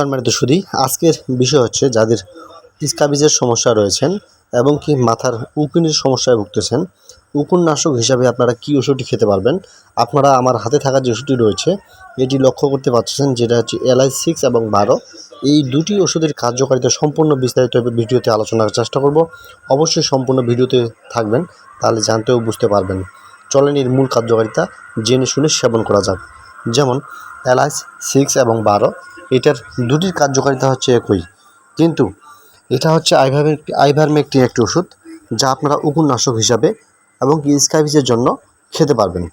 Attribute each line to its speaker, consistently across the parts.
Speaker 1: সম্মানিত সুদী আজকের বিষয় হচ্ছে যাদের স্কাবিজের সমস্যা রয়েছেন এবং কি মাথার উকুনের সমস্যায় ভুগতেছেন উকুন নাশক হিসাবে আপনারা কি ওষুধটি খেতে পারবেন, আপনারা আমার হাতে থাকা যে ওষুধটি রয়েছে, এটি লক্ষ্য করতে পারছেন যেটা হচ্ছে এলআই সিক্স এবং বারো। এই দুটি ওষুধের কার্যকারিতা সম্পূর্ণ বিস্তারিত ভিডিওতে আলোচনার চেষ্টা করব। অবশ্যই সম্পূর্ণ ভিডিওতে থাকবেন, তাহলে জানতেও বুঝতে পারবেন। চলেন এর মূল কার্যকারিতা, জেনে শুনে সেবন করা যাক। যেমন এলআইস সিক্স এবং বারো এটার দুটির কার্যকারিতা হচ্ছে একই। কিন্তু এটা হচ্ছে আইভার আইভারমেকটি একটি ওষুধ যা আপনারা উকুননাশক হিসাবে এবং স্কাইভিসের জন্য খেতে পারবেন।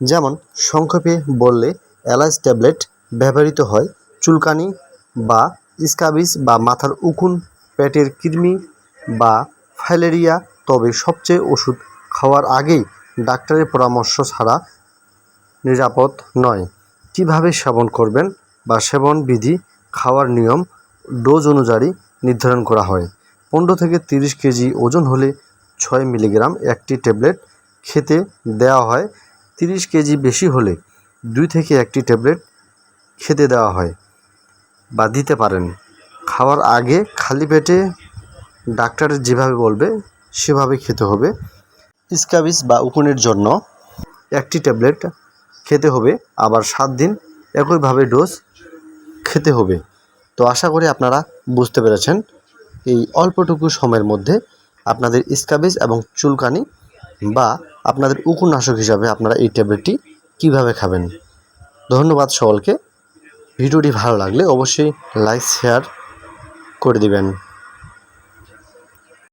Speaker 1: যেমন, সংক্ষেপে বললে এলাইস ট্যাবলেট ব্যবহৃত হয় চুলকানি বা স্কাবিস বা মাথার উকুন পেটের কৃমি বা ফাইলেরিয়া। তবে সবচেয়ে ওষুধ খাওয়ার আগেই ডাক্তারের পরামর্শ ছাড়া নিরাপদ নয়। কীভাবে সেবন করবেন? বা সেবন বিধি খাওয়ার নিয়ম ডোজ অনুযায়ী নির্ধারণ করা হয়। পনেরো থেকে তিরিশ কেজি ওজন হলে ছয় মিলিগ্রাম একটি ট্যাবলেট খেতে দেওয়া হয়। তিরিশ কেজি বেশি হলে দুই থেকে একটি ট্যাবলেট খেতে দেওয়া হয় বা দিতে পারেন। খাওয়ার আগে খালি পেটে ডাক্তার যেভাবে বলবে, সেভাবে খেতে হবে। স্কাবিস বা উকুনের জন্য একটি ট্যাবলেট খেতে হবে। আবার সাত দিন একইভাবে ডোজ খেতে হবে। তো আশা করি আপনারা বুঝতে পেরেছেন। এই অল্পটুকু সময়ের মধ্যে আপনাদের স্কাবিজ এবং চুলকানি বা আপনাদের উকুনাশক হিসাবে আপনারা এই ট্যাবলেটটি কীভাবে খাবেন। ধন্যবাদ সকলকে। ভিডিওটি ভালো লাগলে অবশ্যই লাইক, শেয়ার করে দিবেন।